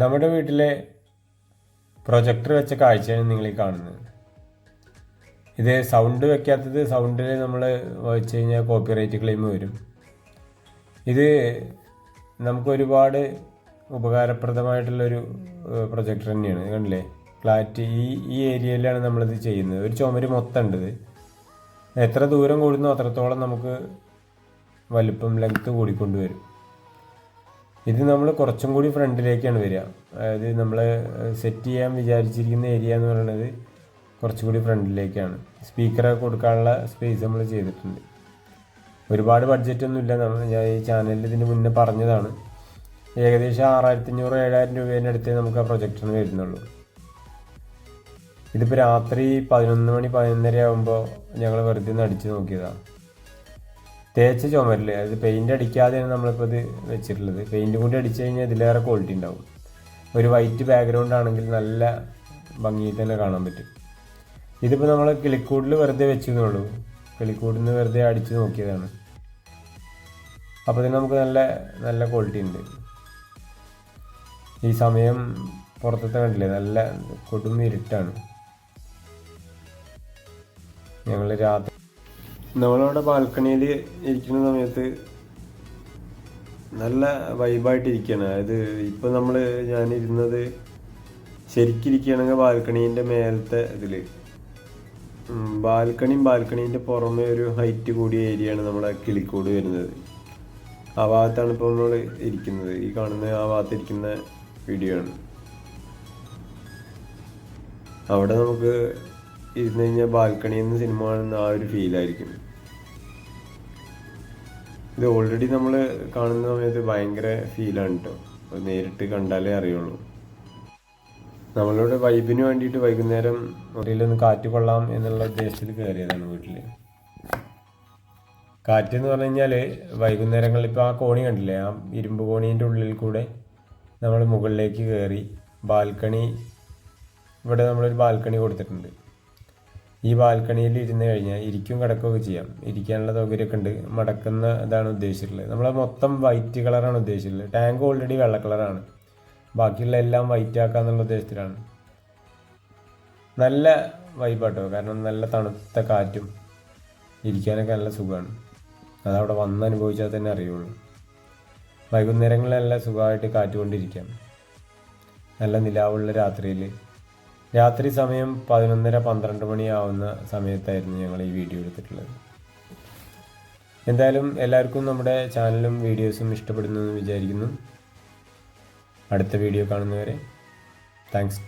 നമ്മുടെ വീട്ടിലെ പ്രൊജക്ടർ വെച്ച കാഴ്ചയാണ് നിങ്ങൾ ഈ കാണുന്നത്. ഇത് സൗണ്ട് വെക്കാത്തത് സൗണ്ടിൽ നമ്മൾ വെച്ച് കഴിഞ്ഞാൽ കോപ്പിറൈറ്റ് ക്ലെയിം വരും. ഇത് നമുക്ക് ഒരുപാട് ഉപകാരപ്രദമായിട്ടുള്ളൊരു പ്രൊജക്ടർ തന്നെയാണ്. കണ്ടില്ലേ? ഫ്ലാറ്റ് ഈ ഈ ഏരിയയിലാണ് നമ്മളിത് ചെയ്യുന്നത്. ഒരു ചുമര് മൊത്തം ഉണ്ട് ഇത്. എത്ര ദൂരം കൂടുന്നോ അത്രത്തോളം നമുക്ക് വലിപ്പം ലെങ്ത്ത് കൂടിക്കൊണ്ടുവരും. ഇത് നമ്മൾ കുറച്ചും കൂടി ഫ്രണ്ടിലേക്കാണ് വരിക. അതായത് നമ്മൾ സെറ്റ് ചെയ്യാൻ വിചാരിച്ചിരിക്കുന്ന ഏരിയ എന്ന് പറയുന്നത് കുറച്ചും കൂടി ഫ്രണ്ടിലേക്കാണ്. സ്പീക്കറൊക്കെ കൊടുക്കാനുള്ള സ്പേസ് നമ്മൾ ചെയ്തിട്ടുണ്ട്. ഒരുപാട് ബഡ്ജറ്റൊന്നും ഇല്ല. നമ്മൾ ഞാൻ ഈ ചാനലിൽ ഇതിന് മുന്നേ പറഞ്ഞതാണ്. ഏകദേശം ആറായിരത്തി അഞ്ഞൂറ് ഏഴായിരം രൂപേന്റെ അടുത്തേ നമുക്ക് ആ പ്രൊജക്ടറിന് വരുന്നുള്ളൂ. ഇതിപ്പോൾ രാത്രി പതിനൊന്ന് മണി പതിനൊന്നര ആകുമ്പോൾ ഞങ്ങൾ വെറുതെ ഒന്ന് അടിച്ച് നോക്കിയതാണ് തേച്ച ചുമരിൽ അതായത് പെയിന്റ് അടിക്കാതെയാണ് നമ്മളിപ്പോൾ ഇത് വെച്ചിട്ടുള്ളത്. പെയിന്റ് കൂടി അടിച്ചു കഴിഞ്ഞാൽ ഇതിലേറെ ക്വാളിറ്റി ഉണ്ടാവും. ഒരു വൈറ്റ് ബാക്ക്ഗ്രൗണ്ട് ആണെങ്കിൽ നല്ല ഭംഗിയിൽ തന്നെ കാണാൻ പറ്റും. ഇതിപ്പോൾ നമ്മൾ കിളിക്കൂടിൽ വെറുതെ വെച്ചെന്നുള്ളൂ കിളിക്കൂടിൽ നിന്ന് വെറുതെ അടിച്ചു നോക്കിയതാണ്. അപ്പോൾ ഇതിന് നമുക്ക് നല്ല നല്ല ക്വാളിറ്റി ഉണ്ട്. ഈ സമയം പുറത്തത്തെ കണ്ടില്ലേ നല്ല കൊടും ഇരുട്ടാണ്. ഞങ്ങൾ രാത്രി നമ്മളവിടെ ബാൽക്കണിയിൽ ഇരിക്കുന്ന സമയത്ത് നല്ല വൈബായിട്ടിരിക്കുകയാണ് അതായത് ഇപ്പം നമ്മൾ ഞാനിരുന്നത് ശരിക്കിരിക്കുകയാണെങ്കിൽ ബാൽക്കണീന്റെ മേലത്തെ ഇതിൽ ബാൽക്കണിയും ബാൽക്കണീന്റെ പുറമെ ഒരു ഹൈറ്റ് കൂടിയ ഏരിയയാണ് നമ്മുടെ കിളിക്കോട് വരുന്നത്. ആ ഭാഗത്താണ് ഇപ്പോൾ നമ്മൾ ഇരിക്കുന്നത്. ഈ കാണുന്ന ആ ഭാഗത്ത് ഇരിക്കുന്ന വീഡിയോ ആണ്. അവിടെ നമുക്ക് ഇരുന്ന് കഴിഞ്ഞാൽ ബാൽക്കണിയിൽ നിന്ന് സിനിമ കാണുന്ന ആ ഒരു ഫീലായിരിക്കും ഇത് ഓൾറെഡി നമ്മൾ കാണുന്ന സമയത്ത് ഭയങ്കര ഫീലാണ് കേട്ടോ അത് നേരിട്ട് കണ്ടാലേ അറിയുള്ളൂ. നമ്മളിവിടെ വൈബിന് വേണ്ടിയിട്ട് വൈകുന്നേരം മുറിയിലൊന്ന് കാറ്റ് കൊള്ളാം എന്നുള്ള ഉദ്ദേശത്തിൽ കയറിയതാണ് വീട്ടിൽ കാറ്റ് എന്ന് പറഞ്ഞു കഴിഞ്ഞാൽ വൈകുന്നേരങ്ങളിൽ ഇപ്പോൾ ആ കോണി കണ്ടില്ലേ? ആ ഇരുമ്പ് കോണീന്റെ ഉള്ളിൽ കൂടെ നമ്മൾ മുകളിലേക്ക് കയറി ബാൽക്കണി ഇവിടെ നമ്മളൊരു ബാൽക്കണി കൊടുത്തിട്ടുണ്ട്. ഈ ബാൽക്കണിയിൽ ഇരുന്ന് കഴിഞ്ഞാൽ ഇരിക്കും കിടക്കുകയൊക്കെ ചെയ്യാം. ഇരിക്കാനുള്ള സൗകര്യമൊക്കെ ഉണ്ട്. മടക്കുന്ന ഇതാണ് ഉദ്ദേശിച്ചിട്ടുള്ളത്. നമ്മൾ മൊത്തം വൈറ്റ് കളറാണ് ഉദ്ദേശിച്ചിട്ടുള്ളത്. ടാങ്ക് ഓൾറെഡി വെള്ള കളറാണ് ബാക്കിയുള്ള എല്ലാം വൈറ്റ് ആക്കാന്നുള്ള ഉദ്ദേശത്തിലാണ്. നല്ല വൈബാട്ടോ കാരണം നല്ല തണുത്ത കാറ്റും ഇരിക്കാനൊക്കെ നല്ല സുഖമാണ്. അതവിടെ വന്ന് അനുഭവിച്ചാൽ തന്നെ അറിയുള്ളൂ. വൈകുന്നേരങ്ങളിലെല്ലാം സുഖമായിട്ട് കാറ്റുകൊണ്ടിരിക്കാം നല്ല നിലാവുള്ള രാത്രിയിൽ രാത്രി സമയം പതിനൊന്നര പന്ത്രണ്ട് മണിയാവുന്ന സമയത്തായിരുന്നു ഞങ്ങൾ ഈ വീഡിയോ എടുത്തിട്ടുള്ളത്. എന്തായാലും എല്ലാവർക്കും നമ്മുടെ ചാനലും വീഡിയോസും ഇഷ്ടപ്പെടുന്നു എന്ന് വിചാരിക്കുന്നു. അടുത്ത വീഡിയോ കാണുന്നവരെ താങ്ക്സ്